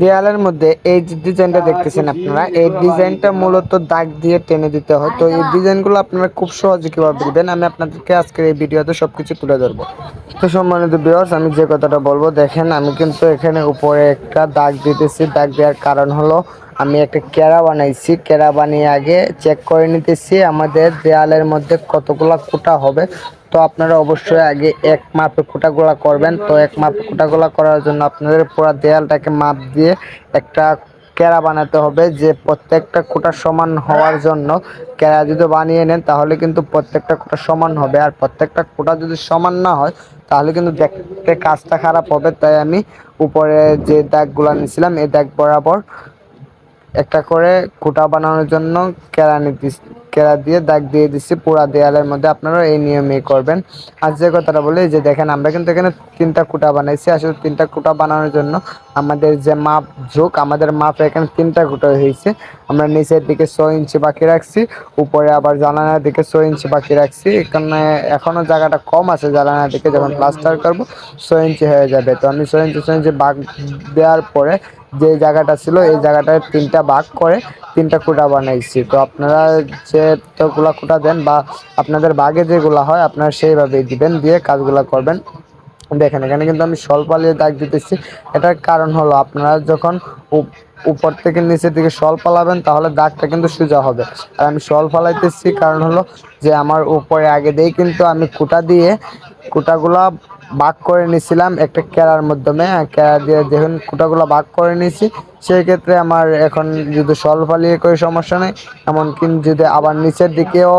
দেয়ালের মধ্যে এই ডিজাইনটা দেখতেছেন আপনারা, এই ডিজাইনটা মূলত দাগ দিয়ে টেনে দিতে হয়। তো এই ডিজাইনগুলো আপনারা খুব সহজে কীভাবে দিবেন? আমি আপনাদেরকে আজকের এই ভিডিওতে সব কিছু তুলে ধরবো। তো সম্মানিত বিয়স আমি যে কথাটা বলব, দেখেন, আমি কিন্তু এখানে উপরে একটা দাগ দিতেছি। দাগ দেওয়ার কারণ হলো আমি একটা কেরা বানাইছি। কেরা বানিয়ে আগে চেক করে নিতেছি, আমাদের দেয়ালের মধ্যে কতগুলা কুটা হবে। তো আপনারা অবশ্যই আগে এক মাপে কুটাগুলা করবেন। তো এক মাপে কুটাগুলা করার জন্য আপনাদের পুরো দেয়ালটাকে মাপ দিয়ে একটা কেরা বানাতে হবে, যে প্রত্যেকটা কুটা সমান হওয়ার জন্য কেরা যদি বানিয়ে নেন, তাহলে কিন্তু প্রত্যেকটা কুটা সমান হবে। আর প্রত্যেকটা কুটা যদি সমান না হয়, তাহলে কিন্তু দেখতে কাজটা খারাপ হবে। তাই আমি উপরে যে দাগগুলো নিয়েছিলাম, এই দাগ বরাবর একটা করে কুটা বানানোর জন্য কেরা নিতে কেরা দিয়ে দাগ দিয়ে দিচ্ছি পুরা দেয়ালের মধ্যে আপনারা এই নিয়মেই করবেন। আর যে কথাটা বলি যে দেখেন, আমরা কিন্তু এখানে তিনটা কুটা বানাইছি। আসলে তিনটা কুটা বানানোর জন্য আমাদের যে মাপ ঝোঁক, আমাদের মাপ এখানে তিনটা কুটা হয়েছে। আমরা নিচের দিকে ছয় ইঞ্চি বাকি রাখছি, উপরে আবার জানালার দিকে ছয় ইঞ্চি বাকি রাখছি। এখানে এখনও জায়গাটা কম আছে জানালার দিকে, যখন প্লাস্টার করব, ছয় ইঞ্চি হয়ে যাবে। তো আমি ছয় ইঞ্চি ছয় ইঞ্চি বাঘ দেওয়ার পরে যে জায়গাটা ছিল, এই জায়গাটায় তিনটা ভাগ করে তিনটা কুটা বানাইছি। তো আপনারা যে কুটা দেন বা আপনাদের বাগে যেগুলা হয়, আপনারা সেইভাবেই দিবেন, দিয়ে কাজগুলা করবেন। দেখেন, এখানে কিন্তু আমি স্বল্প আলিয়ে দাগ দিতেছি। এটার কারণ হলো, আপনারা যখন উপর থেকে নিচের দিকে সল পালাবেন, তাহলে দাগটা কিন্তু সোজা হবে। আর আমি সল ফালাইতেছি কারণ হলো যে, আমার উপরে আগে দিয়ে কিন্তু আমি কুটা দিয়ে কুটাগুলা ভাগ করে নিয়েছিলাম একটা কেরার মাধ্যমে কেরা দিয়ে যখন কুটাগুলো ভাগ করে নিয়েছি সেই ক্ষেত্রে আমার এখন যদি সল ফালিয়ে করে সমস্যা নেই। এমনকি যদি আবার নিচের দিকেও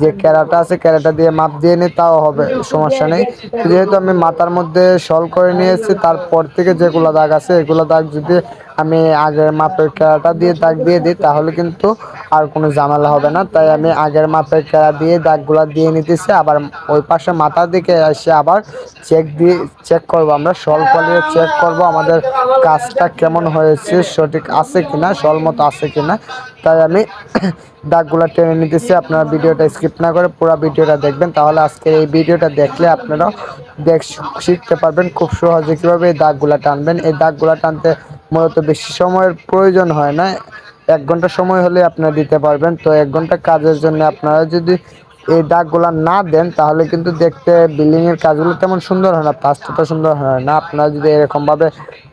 যে কেরাটা আছে, কেরাটা দিয়ে মাপ দিয়ে নিই, তাও হবে, সমস্যা নেই। যেহেতু আমি মাথার মধ্যে সল করে নিয়েছি, তারপর থেকে যেগুলো দাগ আছে, এগুলো দাগ যদি আমি আগের মাপের কেরাটা দিয়ে দাগ দিয়ে দিই, তাহলে কিন্তু আর কোনো ঝামেলা হবে না। তাই আমি আগের মাপের কেরা দিয়ে দাগগুলো দিয়ে নিতেছি, আবার ওই পাশে মাথার দিকে এসে আবার চেক দিয়ে চেক করব আমরা সল ফলিয়ে চেক করব আমাদের কাজটা কেমন হয়েছে, সঠিক আছে কিনা সল মতো আছে কিনা। তাই আমি দাগগুলো টেনে নিতেছি, আপনারা ভিডিওটা স্কিপ না করে পুরো ভিডিওটা দেখবেন, তাহলে আজকে এই ভিডিওটা দেখলে আপনারা দেখ, শিখতে পারবেন খুব সহজে কীভাবে এই দাগগুলো টানবেন। এই দাগগুলো টানতে মূলত বেশি সময়ের প্রয়োজন হয় না। এক ঘণ্টা সময় হলে আপনারা দিতে পারবেন। তো এক ঘণ্টা কাজের জন্য আপনারা যদি এই দাগগুলো না দেন, তাহলে কিন্তু দেখতে বিল্ডিংয়ের কাজগুলো তেমন সুন্দর হয় না পাঁচটা সুন্দর হয় না। আপনারা যদি এরকমভাবে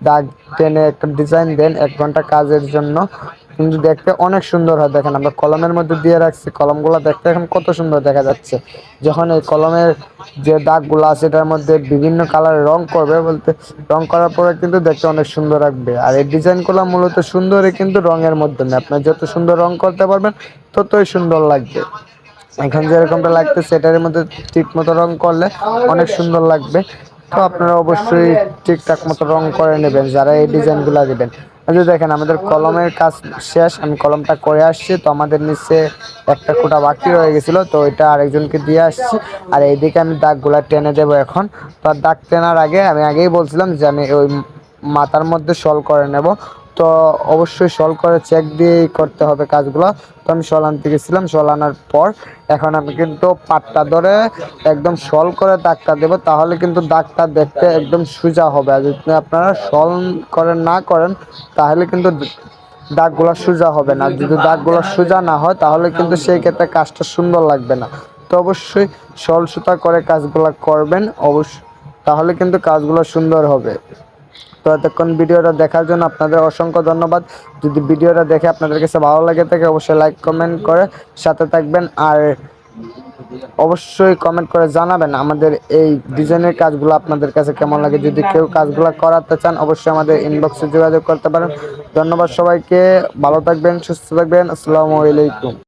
দাগ টেনে একটা ডিজাইন দেন, এক ঘণ্টা কাজের জন্য কিন্তু দেখতে অনেক সুন্দর হয়। দেখেন আমরা কলমের মধ্যে দিয়ে রাখছি, কলমগুলো দেখতে এখন কত সুন্দর দেখা যাচ্ছে। যখন এই কলমের যে দাগগুলো আছে, এটার মধ্যে বিভিন্ন কালার রং করবে বলতে, রং করার পরে কিন্তু দেখতে অনেক সুন্দর রাখবে আর এই ডিজাইনগুলো মূলত সুন্দরই কিন্তু রঙের মাধ্যমে। আপনার যত সুন্দর রং করতে পারবেন, ততই সুন্দর লাগবে। এখন যেরকমটা লাগবে সেটার মধ্যে ঠিক মতো রং করলে অনেক সুন্দর লাগবে। তো আপনারা অবশ্যই ঠিকঠাক মতো রং করে নেবেন, যারা এই ডিজাইনগুলো দেবেন যে দেখেন, আমাদের কলমের কাজ শেষ, আমি কলমটা করে আসছি, তো আমাদের নিচে একটা কোটা বাকি রয়ে গেছিল, তো এটা আরেকজনকে দিয়ে আসছি, আর এইদিকে আমি দাগগুলা টেনে দেব এখন। তো দাগ টেনার আগে, আমি আগেই বলছিলাম যে আমি ওই মাথার মধ্যে সল করে নেব তো অবশ্যই সল করে চেক দিয়েই করতে হবে কাজগুলো। তো আমি সল আনতে গেছিলাম সল আনার পর এখন আমি কিন্তু পাটটা ধরে একদম সল করে দাগটা দেবো, তাহলে কিন্তু দাগটা দেখতে একদম সোজা হবে। আর যদি আপনারা সল করেন, না করেন, তাহলে কিন্তু দাগগুলো সোজা হবে না। যদি দাগগুলো সোজা না হয়, তাহলে কিন্তু সেই ক্ষেত্রে কাজটা সুন্দর লাগবে না। তো অবশ্যই সল সুতা করে কাজগুলো করবেন অবশ্যই তাহলে কিন্তু কাজগুলো সুন্দর হবে। তো এতক্ষণ ভিডিওটা দেখার জন্য আপনাদের অসংখ্য ধন্যবাদ। যদি ভিডিওটা দেখে আপনাদের কাছে ভালো লাগে থাকে, অবশ্যই লাইক কমেন্ট করে সাথে থাকবেন। আর অবশ্যই কমেন্ট করে জানাবেন আমাদের এই ডিজাইনের কাজগুলো আপনাদের কাছে কেমন লাগে। যদি কেউ কাজগুলো করাতে চান, অবশ্যই আমাদের ইনবক্সে যোগাযোগ করতে পারেন। ধন্যবাদ সবাইকে, ভালো থাকবেন, সুস্থ থাকবেন। আসসালামু আলাইকুম।